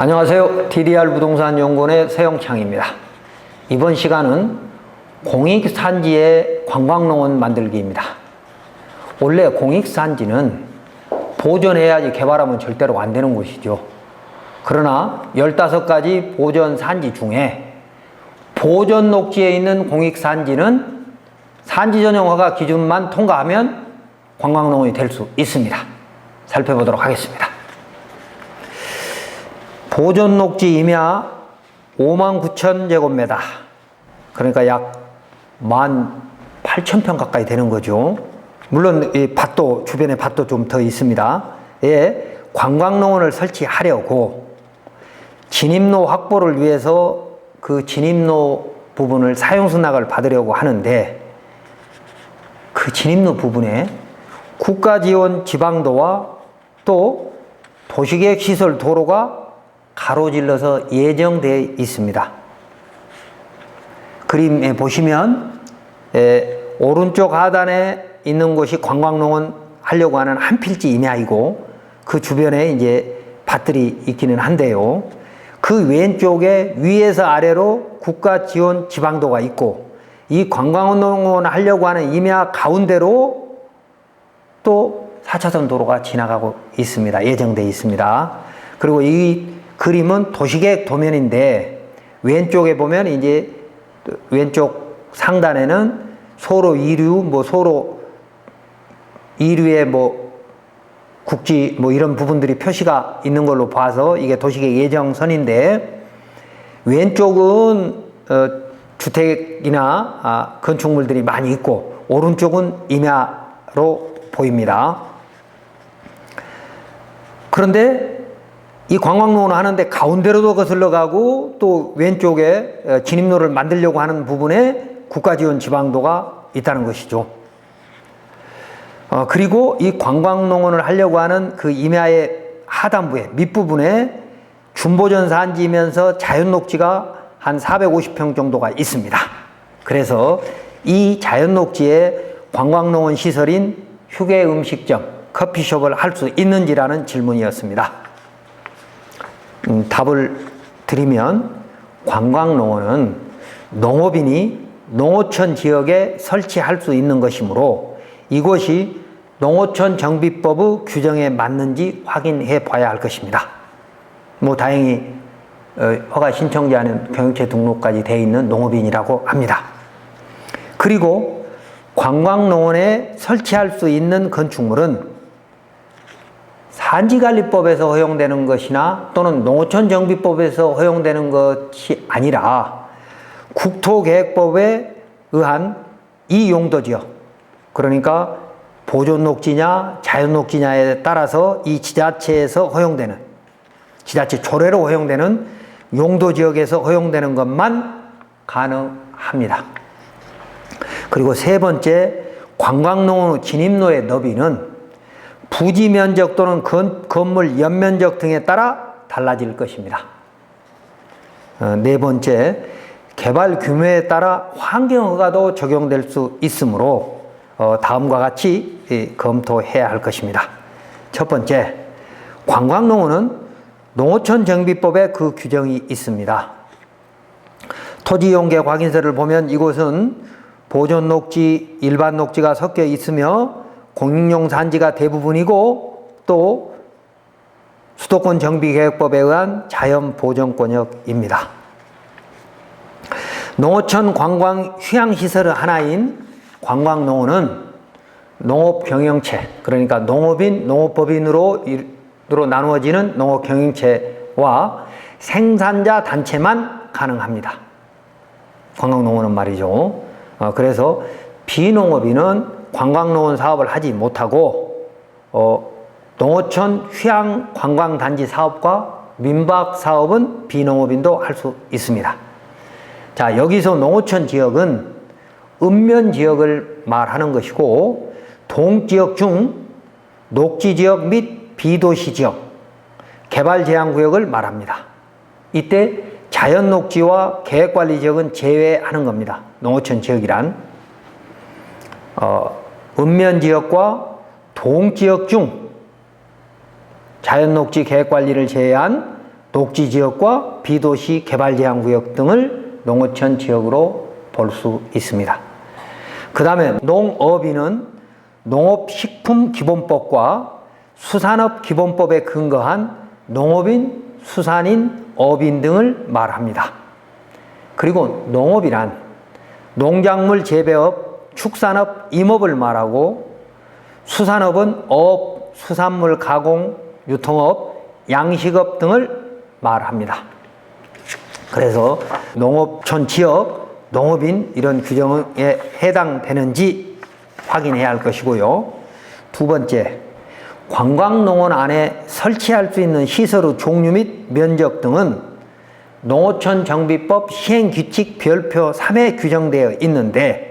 안녕하세요. TDR 부동산 연구원의 세영창입니다. 이번 시간은 공익산지의 관광농원 만들기입니다. 원래 공익산지는 보존해야지 개발하면 절대로 안 되는 곳이죠. 그러나 15가지 보존산지 중에 보존 녹지에 있는 공익산지는 산지 전용허가 기준만 통과하면 관광농원이 될 수 있습니다. 살펴보도록 하겠습니다. 보존 녹지 임야 5만 9천 제곱미터. 그러니까 약 1만 8천 평 가까이 되는 거죠. 물론 이 밭도 주변에 밭도 좀 더 있습니다. 예, 관광농원을 설치하려고 진입로 확보를 위해서 그 진입로 부분을 사용승낙을 받으려고 하는데 그 진입로 부분에 국가지원 지방도와 또 도시계획 시설 도로가 가로질러서 예정되어 있습니다. 그림에 보시면 에, 오른쪽 하단에 있는 곳이 관광농원 하려고 하는 한 필지 임야이고 그 주변에 이제 밭들이 있기는 한데요. 그 왼쪽에 위에서 아래로 국가 지원 지방도가 있고 이 관광농원 하려고 하는 임야 가운데로 또 4차선 도로가 지나가고 있습니다. 예정되어 있습니다. 그리고 이 그림은 도시계획 도면인데 왼쪽에 보면 이제 왼쪽 상단에는 소로 2류, 뭐 소로 2류의 뭐 국지 뭐 이런 부분들이 표시가 있는 걸로 봐서 이게 도시계획 예정선인데 왼쪽은 어, 주택이나 아, 건축물들이 많이 있고 오른쪽은 임야로 보입니다. 그런데 이 관광로는 하는데 가운데로도 거슬러 가고 또 왼쪽에 어, 진입로를 만들려고 하는 부분에 국가지원 지방도가 있다는 것이죠. 어, 그리고 이 관광농원을 하려고 하는 그 임야의 하단부에 밑부분에 준보전 산지면서 자연 녹지가 한 450평 정도가 있습니다. 그래서 이 자연 녹지에 관광농원 시설인 휴게 음식점, 커피숍을 할 수 있는지라는 질문이었습니다. 음, 답을 드리면 관광농원은 농업인이 농어촌 지역에 설치할 수 있는 것이므로 이것이 농어촌 정비법의 규정에 맞는지 확인해 봐야 할 것입니다. 뭐 다행히 어, 허가 신청자는 경영체 등록까지 돼 있는 농업인이라고 합니다. 그리고 관광농원에 설치할 수 있는 건축물은 산지관리법에서 허용되는 것이나 또는 농어촌 정비법에서 허용되는 것이 아니라 국토계획법에 의한 이 용도지역 그러니까 보존 녹지냐 자연 녹지냐에 따라서 이 지자체에서 허용되는 지자체 조례로 허용되는 용도 지역에서 허용되는 것만 가능합니다. 그리고 세 번째 관광농원 진입로의 너비는 부지 면적 또는 건, 건물 연면적 등에 따라 달라질 것입니다. 어, 네 번째 개발 규모에 따라 환경허가도 적용될 수 있으므로 어, 다음과 같이 예, 검토해야 할 것입니다. 첫 번째, 관광농원은 농어촌 정비법에 그 규정이 있습니다. 토지용계 확인서를 보면 이곳은 보존 녹지, 일반 녹지가 섞여 있으며 공익용 산지가 대부분이고 또 수도권 정비계획법에 의한 자연 보존권역입니다. 농어촌 관광 휴양시설 하나인 관광농원은 농업경영체, 그러니까 농업인, 농업법인으로 으로 나누어지는 농업경영체와 생산자 단체만 가능합니다. 관광농원은 말이죠. 어, 그래서 비농업인은 관광농원 사업을 하지 못하고 어, 농어촌 휴양 관광단지 사업과 민박 사업은 비농업인도 할 수 있습니다. 자, 여기서 농어촌 지역은 읍면 지역을 말하는 것이고 동지역 중 녹지 지역 및 비도시 지역 개발 제한 구역을 말합니다. 이때 자연 녹지와 계획 관리 지역은 제외하는 겁니다. 농어촌 지역이란 어, 읍면 지역과 동 지역 중 자연 녹지 계획 관리를 제외한 녹지 지역과 비도시 개발 제한 구역 등을 농어촌 지역으로 볼 수 있습니다. 그 다음에 농업인은 농업식품기본법과 수산업기본법에 근거한 농업인, 수산인, 업인 등을 말합니다. 그리고 농업이란 농작물 재배업, 축산업, 임업을 말하고 수산업은 어업, 수산물 가공, 유통업, 양식업 등을 말합니다. 그래서 농업촌 지역, 농업인 이런 규정에 해당되는지 확인해야 할 것이고요. 두 번째, 관광농원 안에 설치할 수 있는 시설의 종류 및 면적 등은 농어촌 정비법 시행규칙 별표 3에 규정되어 있는데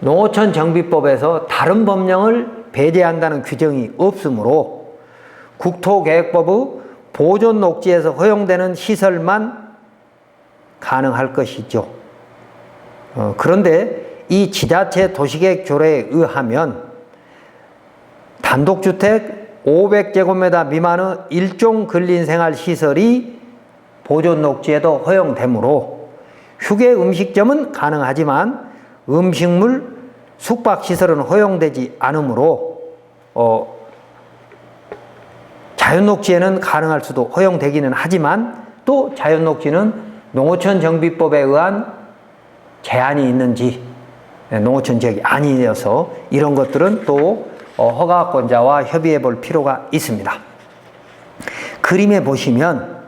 농어촌 정비법에서 다른 법령을 배제한다는 규정이 없으므로 국토계획법의 보존 녹지에서 허용되는 시설만 가능할 것이죠. 어, 그런데 이 지자체 도시계획 조례에 의하면 단독주택 500제곱미터 미만의 일종 근린생활 시설이 보존 녹지에도 허용되므로 휴게 음식점은 가능하지만 음식물 숙박 시설은 허용되지 않으므로 어, 자연 녹지에는 가능할 수도 허용되기는 하지만 또 자연 녹지는 농어촌 정비법에 의한 제한이 있는지 네, 농어촌 지역이 아니어서 이런 것들은 또 어, 허가권자와 협의해 볼 필요가 있습니다. 그림에 보시면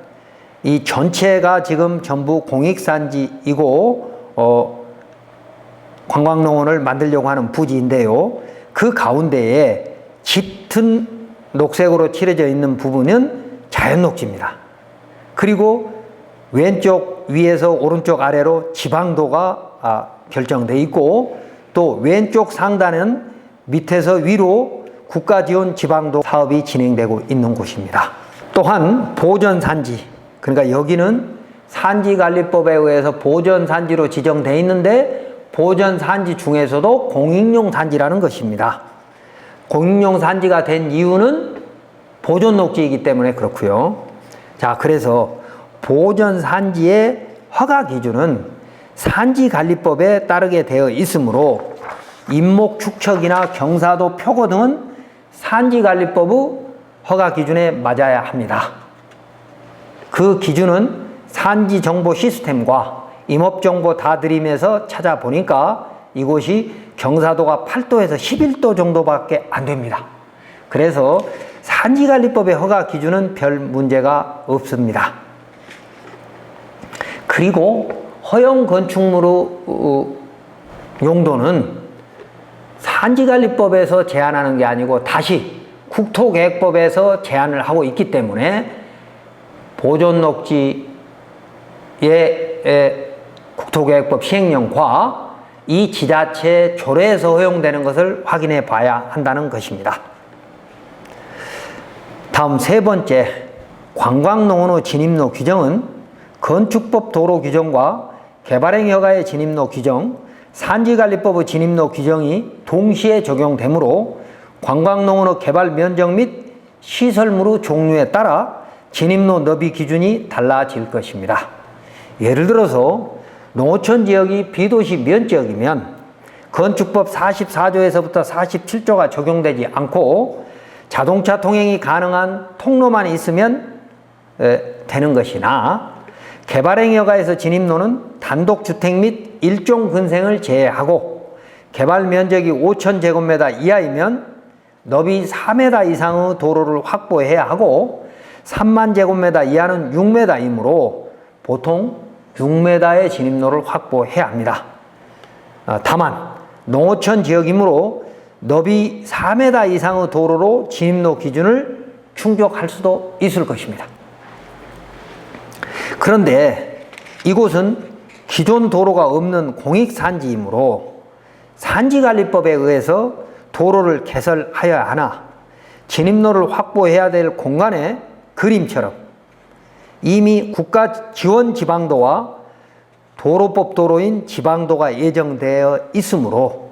이 전체가 지금 전부 공익산지이고 어, 관광농원을 만들려고 하는 부지인데요. 그 가운데에 짙은 녹색으로 칠해져 있는 부분은 자연 녹지입니다. 그리고 왼쪽 위에서 오른쪽 아래로 지방도가 아, 결정돼 있고 또 왼쪽 상단은 밑에서 위로 국가지원 지방도 사업이 진행되고 있는 곳입니다. 또한 보전산지, 그러니까 여기는 산지관리법에 의해서 보전산지로 지정돼 있는데 보전 산지 중에서도 공익용 산지라는 것입니다. 공익용 산지가 된 이유는 보존 녹지이기 때문에 그렇고요. 자, 그래서 보전 산지의 허가 기준은 산지 관리법에 따르게 되어 있으므로 인목 축척이나 경사도 표고 등은 산지 관리법의 허가 기준에 맞아야 합니다. 그 기준은 산지 정보 시스템과 임업 정보 다 들이면서 찾아보니까 이곳이 경사도가 8도에서 11도 정도밖에 안 됩니다. 그래서 산지관리법의 허가 기준은 별 문제가 없습니다. 그리고 허용 건축물의 어, 용도는 산지관리법에서 제한하는 게 아니고 다시 국토계획법에서 제한을 하고 있기 때문에 보존 녹지의 국토계획법 시행령과 이 지자체 조례에서 허용되는 것을 확인해 봐야 한다는 것입니다. 다음 세 번째, 관광농원의 진입로 규정은 건축법 도로 규정과 개발행 허가의 진입로 규정, 산지관리법의 진입로 규정이 동시에 적용되므로 관광농원의 개발 면적 및 시설물의 종류에 따라 진입로 너비 기준이 달라질 것입니다. 예를 들어서 농어촌 지역이 비도시 면적이면 건축법 44조에서부터 47조가 적용되지 않고 자동차 통행이 가능한 통로만 있으면 되는 것이나 개발행 여가에서 진입로는 단독주택 및 일종 근생을 제외하고 개발 면적이 5천 제곱미터 이하이면 너비 4m 이상의 도로를 확보해야 하고 3만 제곱미터 이하는 6m이므로 보통 6m의 진입로를 확보해야 합니다. 아, 다만 농어촌 지역이므로 너비 4m 이상의 도로로 진입로 기준을 충족할 수도 있을 것입니다. 그런데 이곳은 기존 도로가 없는 공익산지이므로 산지관리법에 의해서 도로를 개설하여야 하나 진입로를 확보해야 될 공간에 그림처럼 이미 국가 지원 지방도와 도로법 도로인 지방도가 예정되어 있으므로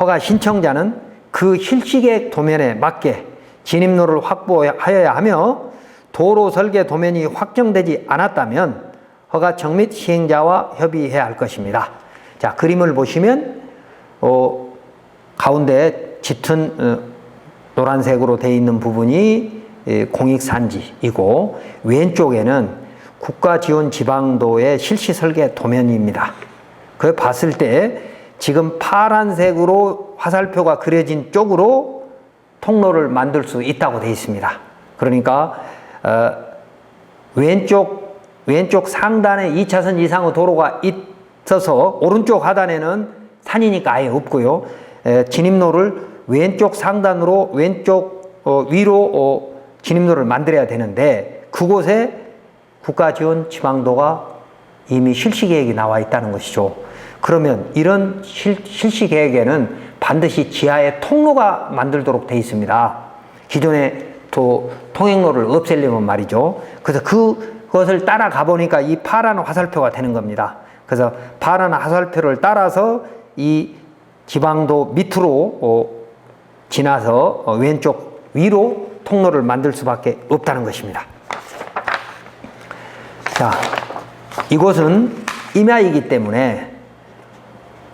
허가 신청자는 그 실시계획 도면에 맞게 진입로를 확보하여야 하며 도로 설계 도면이 확정되지 않았다면 허가청 및 시행자와 협의해야 할 것입니다. 자, 그림을 보시면 어, 가운데 짙은 어, 노란색으로 되어 있는 부분이 예, 공익산지이고 왼쪽에는 국가지원 지방도의 실시 설계 도면입니다. 그 봤을 때 지금 파란색으로 화살표가 그려진 쪽으로 통로를 만들 수 있다고 되어 있습니다. 그러니까 어, 왼쪽 왼쪽 상단에 2차선 이상의 도로가 있어서 오른쪽 하단에는 산이니까 아예 없고요. 에, 진입로를 왼쪽 상단으로 왼쪽 어, 위로 어, 진입로를 만들어야 되는데 그곳에 국가 지원 지방도가 이미 실시 계획이 나와 있다는 것이죠. 그러면 이런 실, 실시 계획에는 반드시 지하에 통로가 만들도록 되어 있습니다. 기존의 또 통행로를 없애려면 말이죠. 그래서 그것을 따라가 보니까 이 파란 화살표가 되는 겁니다. 그래서 파란 화살표를 따라서 이 지방도 밑으로 어, 지나서 어, 왼쪽 위로 통로를 만들 수밖에 없다는 것입니다. 자, 이곳은 임야이기 때문에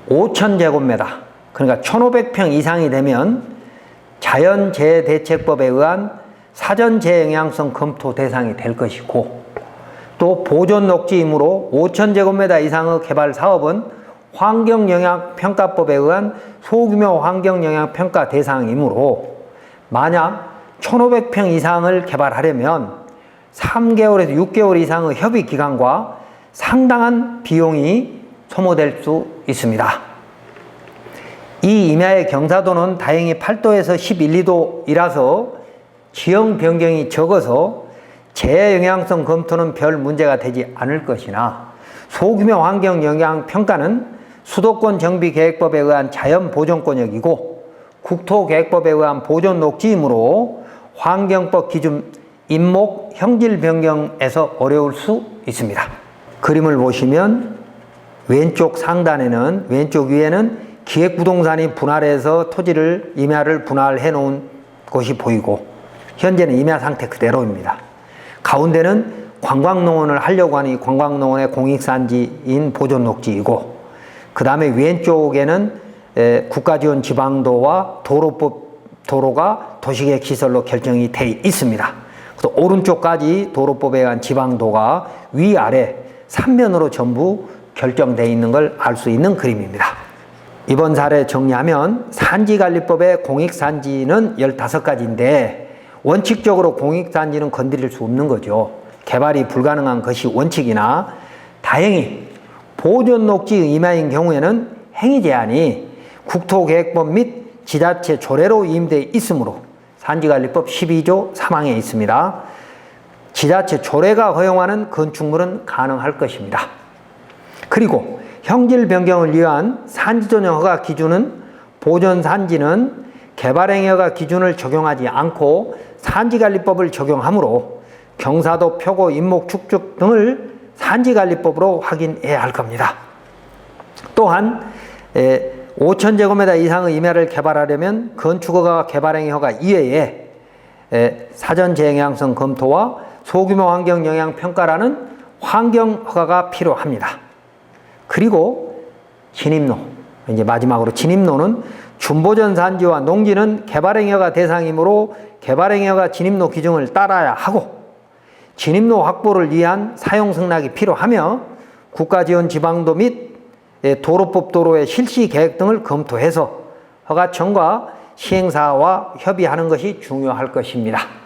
5,000제곱미터, 그러니까 1,500평 이상이 되면 자연재해대책법에 의한 사전재해영향성 검토 대상이 될 것이고 또 보존 녹지이므로 5,000제곱미터 이상의 개발 사업은 환경영향평가법에 의한 소규모 환경영향평가 대상이므로 만약 1,500평 이상을 개발하려면 3개월에서 6개월 이상의 협의 기간과 상당한 비용이 소모될 수 있습니다. 이 임야의 경사도는 다행히 8도에서 11, 2도이라서 지형 변경이 적어서 재영향성 검토는 별 문제가 되지 않을 것이나 소규모 환경 영향 평가는 수도권 정비 계획법에 의한 자연 보존권역이고 국토 계획법에 의한 보존 녹지이므로 환경법 기준 인목 형질 변경에서 어려울 수 있습니다. 그림을 보시면 왼쪽 상단에는 왼쪽 위에는 기획부동산이 분할해서 토지를 임야를 분할해 놓은 곳이 보이고 현재는 임야 상태 그대로입니다. 가운데는 관광농원을 하려고 이 관광농원의 공익산지인 보존녹지이고 그 다음에 왼쪽에는 에, 국가지원 지방도와 도로법 도로가 도시계획 시설로 결정이 돼 있습니다. 또 오른쪽까지 도로법에 의한 지방도가 위아래 삼면으로 전부 결정되어 있는 걸 알 수 있는 그림입니다. 이번 사례 정리하면 산지관리법의 공익산지는 15가지인데 원칙적으로 공익산지는 건드릴 수 없는 거죠. 개발이 불가능한 것이 원칙이나 다행히 보존 녹지 임야인 경우에는 행위 제한이 국토계획법 및 지자체 조례로 위임되어 있으므로 산지관리법 12조 3항에 있습니다. 지자체 조례가 허용하는 건축물은 가능할 것입니다. 그리고 형질 변경을 위한 산지전용 허가 기준은 보존 산지는 개발행위 허가 기준을 적용하지 않고 산지관리법을 적용하므로 경사도 표고 인목 축적 등을 산지관리법으로 확인해야 할 겁니다. 또한 5천 제곱미터 이상의 임야를 개발하려면 건축허가 개발행위 허가 이외에 사전재해영향성 검토와 소규모 환경 영향 평가라는 환경 허가가 필요합니다. 그리고 진입로, 이제 마지막으로 진입로는 준보전 산지와 농지는 개발행위가 대상이므로 개발행위가 진입로 기준을 따라야 하고 진입로 확보를 위한 사용 승낙이 필요하며 국가지원 지방도 및 도로법 도로의 실시 계획 등을 검토해서 허가청과 시행사와 협의하는 것이 중요할 것입니다.